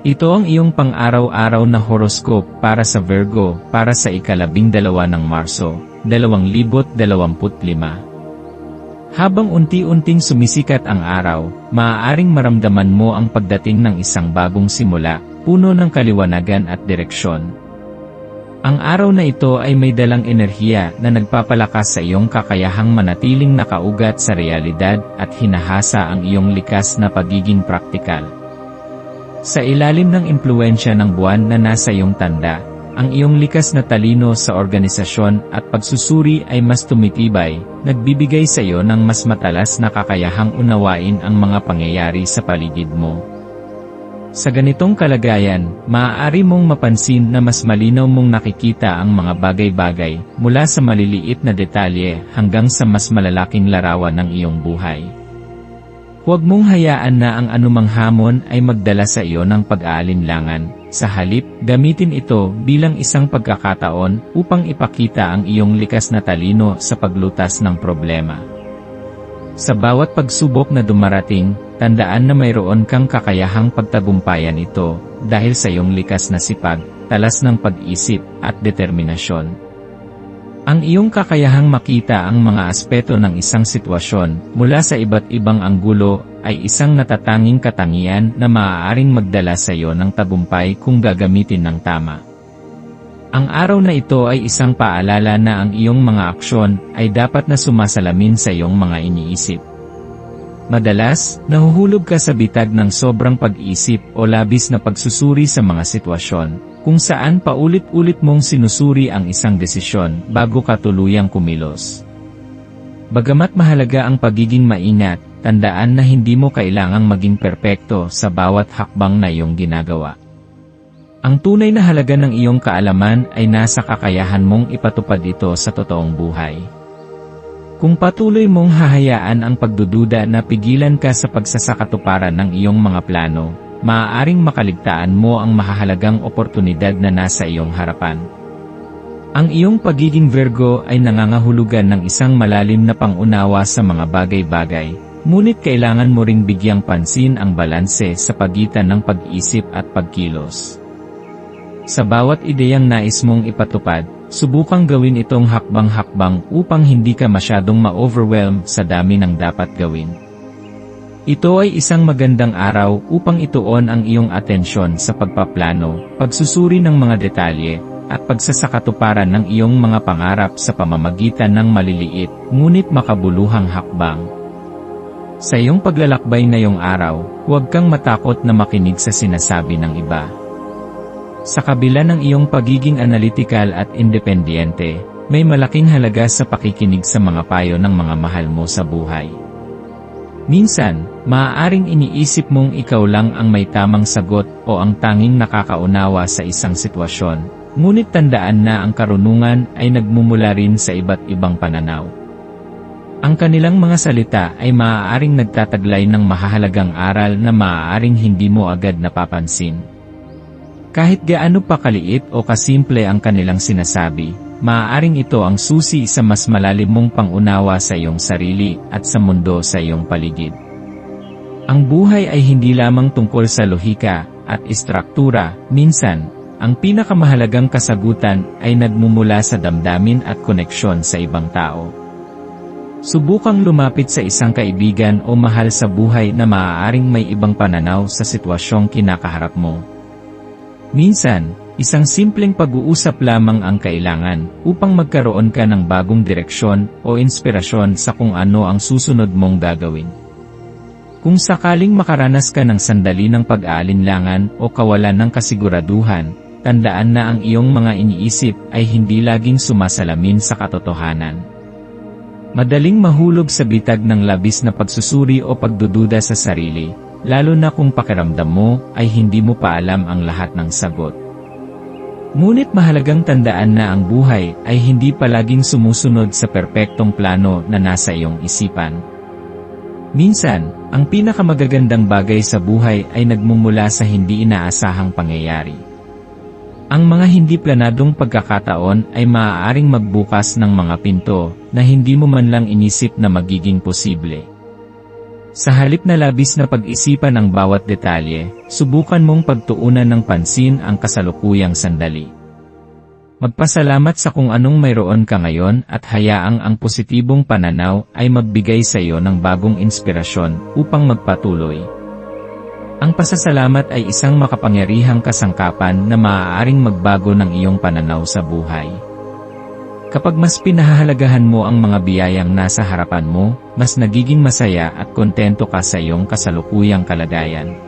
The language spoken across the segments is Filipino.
Ito ang iyong pang-araw-araw na horoscope para sa Virgo para sa ikalabing dalawa ng Marso, 2025. Habang unti-unting sumisikat ang araw, maaaring maramdaman mo ang pagdating ng isang bagong simula, puno ng kaliwanagan at direksyon. Ang araw na ito ay may dalang enerhiya na nagpapalakas sa iyong kakayahang manatiling nakaugat sa realidad at hinahasa ang iyong likas na pagiging praktikal. Sa ilalim ng impluensya ng buwan na nasa iyong tanda, ang iyong likas na talino sa organisasyon at pagsusuri ay mas tumitibay, nagbibigay sa iyo ng mas matalas na kakayahang unawain ang mga pangyayari sa paligid mo. Sa ganitong kalagayan, maaari mong mapansin na mas malinaw mong nakikita ang mga bagay-bagay, mula sa maliliit na detalye hanggang sa mas malalaking larawan ng iyong buhay. Huwag mong hayaan na ang anumang hamon ay magdala sa iyo ng pag-aalinlangan. Sa halip, gamitin ito bilang isang pagkakataon upang ipakita ang iyong likas na talino sa paglutas ng problema. Sa bawat pagsubok na dumarating, tandaan na mayroon kang kakayahang pagtagumpayan ito dahil sa iyong likas na sipag, talas ng pag-isip, at determinasyon. Ang iyong kakayahang makita ang mga aspeto ng isang sitwasyon mula sa iba't ibang anggulo ay isang natatanging katangian na maaaring magdala sa iyo ng tagumpay kung gagamitin ng tama. Ang araw na ito ay isang paalala na ang iyong mga aksyon ay dapat na sumasalamin sa iyong mga iniisip. Madalas, nahuhulog ka sa bitag ng sobrang pag-isip o labis na pagsusuri sa mga sitwasyon, kung saan paulit-ulit mong sinusuri ang isang desisyon bago ka tuluyang kumilos. Bagamat mahalaga ang pagiging maingat, tandaan na hindi mo kailangang maging perpekto sa bawat hakbang na iyong ginagawa. Ang tunay na halaga ng iyong kaalaman ay nasa kakayahan mong ipatupad ito sa totoong buhay. Kung patuloy mong hahayaan ang pagdududa na pigilan ka sa pagsasakatuparan ng iyong mga plano, maaaring makaligtaan mo ang mahahalagang oportunidad na nasa iyong harapan. Ang iyong pagiging Virgo ay nangangahulugan ng isang malalim na pangunawa sa mga bagay-bagay, ngunit kailangan mo ring bigyang pansin ang balanse sa pagitan ng pag-isip at pagkilos. Sa bawat ideyang nais mong ipatupad, subukang gawin itong hakbang-hakbang upang hindi ka masyadong ma-overwhelm sa dami ng dapat gawin. Ito ay isang magandang araw upang ituon ang iyong atensyon sa pagpaplano, pagsusuri ng mga detalye, at pagsasakatuparan ng iyong mga pangarap sa pamamagitan ng maliliit, ngunit makabuluhang hakbang. Sa iyong paglalakbay na iyong araw, huwag kang matakot na makinig sa sinasabi ng iba. Sa kabila ng iyong pagiging analytical at independyente, may malaking halaga sa pakikinig sa mga payo ng mga mahal mo sa buhay. Minsan, maaaring iniisip mong ikaw lang ang may tamang sagot o ang tanging nakakaunawa sa isang sitwasyon, ngunit tandaan na ang karunungan ay nagmumula rin sa iba't ibang pananaw. Ang kanilang mga salita ay maaaring nagtataglay ng mahahalagang aral na maaaring hindi mo agad napapansin. Kahit gaano pa kaliit o kasimple ang kanilang sinasabi, maaaring ito ang susi sa mas malalim mong pangunawa sa iyong sarili at sa mundo sa iyong paligid. Ang buhay ay hindi lamang tungkol sa lohika at istruktura, minsan, ang pinakamahalagang kasagutan ay nagmumula sa damdamin at koneksyon sa ibang tao. Subukang lumapit sa isang kaibigan o mahal sa buhay na maaaring may ibang pananaw sa sitwasyong kinakaharap mo. Minsan, Isang simpleng pag-uusap lamang ang kailangan upang magkaroon ka ng bagong direksyon o inspirasyon sa kung ano ang susunod mong gagawin. Kung sakaling makaranas ka ng sandali ng pag-aalinlangan o kawalan ng kasiguraduhan, tandaan na ang iyong mga iniisip ay hindi laging sumasalamin sa katotohanan. Madaling mahulog sa bitag ng labis na pagsusuri o pagdududa sa sarili, lalo na kung pakiramdam mo ay hindi mo pa alam ang lahat ng sagot. Ngunit mahalagang tandaan na ang buhay ay hindi palaging sumusunod sa perpektong plano na nasa iyong isipan. Minsan, ang pinakamagagandang bagay sa buhay ay nagmumula sa hindi inaasahang pangyayari. Ang mga hindi planadong pagkakataon ay maaaring magbukas ng mga pinto na hindi mo man lang inisip na magiging posible. Sa halip na labis na pag-isipan ang bawat detalye, subukan mong pagtuunan ng pansin ang kasalukuyang sandali. Magpasalamat sa kung anong mayroon ka ngayon at hayaang ang positibong pananaw ay magbigay sa iyo ng bagong inspirasyon upang magpatuloy. Ang pasasalamat ay isang makapangyarihang kasangkapan na maaaring magbago ng iyong pananaw sa buhay. Kapag mas pinahahalagahan mo ang mga biyayang nasa harapan mo, mas nagiging masaya at kontento ka sa iyong kasalukuyang kalagayan.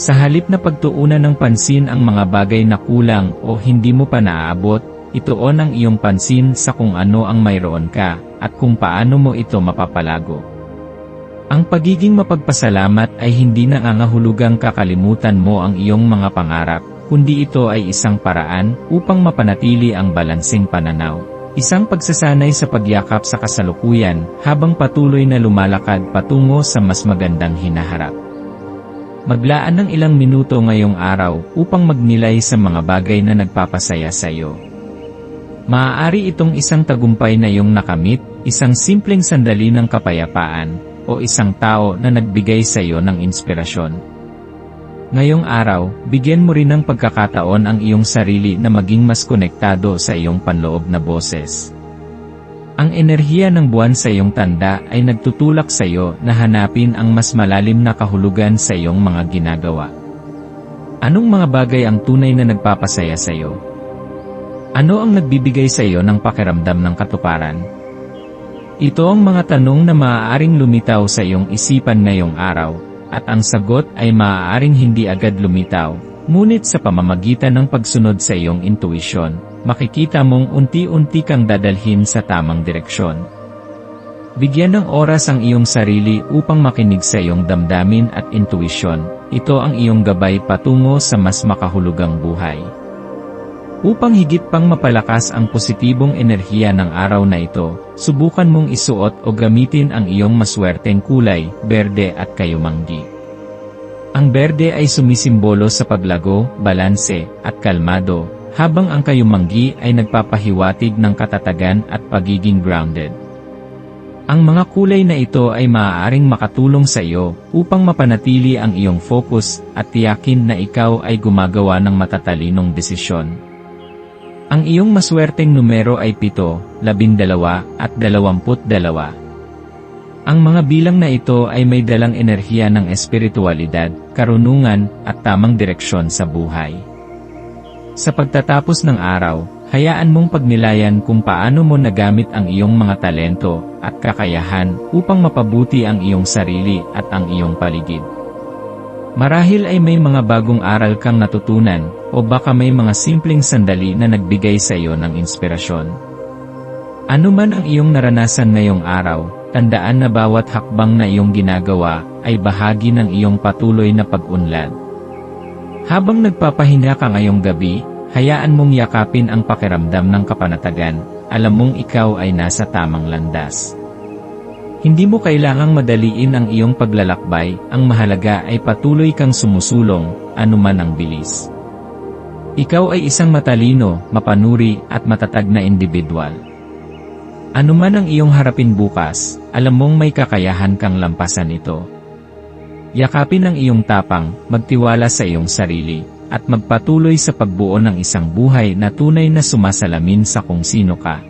Sa halip na pagtuunan ng pansin ang mga bagay na kulang o hindi mo pa naaabot, ituon ang iyong pansin sa kung ano ang mayroon ka, at kung paano mo ito mapapalago. Ang pagiging mapagpasalamat ay hindi nangangahulugang kakalimutan mo ang iyong mga pangarap, kundi ito ay isang paraan upang mapanatili ang balansing pananaw. Isang pagsasanay sa pagyakap sa kasalukuyan habang patuloy na lumalakad patungo sa mas magandang hinaharap. Maglaan ng ilang minuto ngayong araw upang magnilay sa mga bagay na nagpapasaya sa iyo. Maaari itong isang tagumpay na iyong nakamit, isang simpleng sandali ng kapayapaan, o isang tao na nagbigay sa iyo ng inspirasyon. Ngayong araw, bigyan mo rin ng pagkakataon ang iyong sarili na maging mas konektado sa iyong panloob na boses. Ang enerhiya ng buwan sa iyong tanda ay nagtutulak sa iyo na hanapin ang mas malalim na kahulugan sa iyong mga ginagawa. Anong mga bagay ang tunay na nagpapasaya sa iyo? Ano ang nagbibigay sa iyo ng pakiramdam ng katuparan? Ito ang mga tanong na maaaring lumitaw sa iyong isipan ngayong araw, at ang sagot ay maaaring hindi agad lumitaw, ngunit sa pamamagitan ng pagsunod sa iyong intuisyon, makikita mong unti-unti kang dadalhin sa tamang direksyon. Bigyan ng oras ang iyong sarili upang makinig sa iyong damdamin at intuisyon, ito ang iyong gabay patungo sa mas makahulugang buhay. Upang higit pang mapalakas ang positibong enerhiya ng araw na ito, subukan mong isuot o gamitin ang iyong maswerteng kulay, berde at kayumanggi. Ang berde ay sumisimbolo sa paglago, balanse, at kalmado, habang ang kayumanggi ay nagpapahiwatig ng katatagan at pagiging grounded. Ang mga kulay na ito ay maaaring makatulong sa iyo upang mapanatili ang iyong focus at tiyakin na ikaw ay gumagawa ng matatalinong desisyon. Ang iyong maswerteng numero ay 7, 12 at 22. Ang mga bilang na ito ay may dalang enerhiya ng espiritualidad, karunungan, at tamang direksyon sa buhay. Sa pagtatapos ng araw, hayaan mong pagnilayan kung paano mo nagamit ang iyong mga talento at kakayahan upang mapabuti ang iyong sarili at ang iyong paligid. Marahil ay may mga bagong aral kang natutunan, o baka may mga simpleng sandali na nagbigay sa iyo ng inspirasyon. Ano man ang iyong naranasan ngayong araw, tandaan na bawat hakbang na iyong ginagawa ay bahagi ng iyong patuloy na pag-unlad. Habang nagpapahinga ka ngayong gabi, hayaan mong yakapin ang pakiramdam ng kapanatagan, alam mong ikaw ay nasa tamang landas. Hindi mo kailangang madaliin ang iyong paglalakbay, ang mahalaga ay patuloy kang sumusulong, anuman ang bilis. Ikaw ay isang matalino, mapanuri, at matatag na individual. Anuman ang iyong harapin bukas, alam mong may kakayahan kang lampasan ito. Yakapin ang iyong tapang, magtiwala sa iyong sarili, at magpatuloy sa pagbuo ng isang buhay na tunay na sumasalamin sa kung sino ka.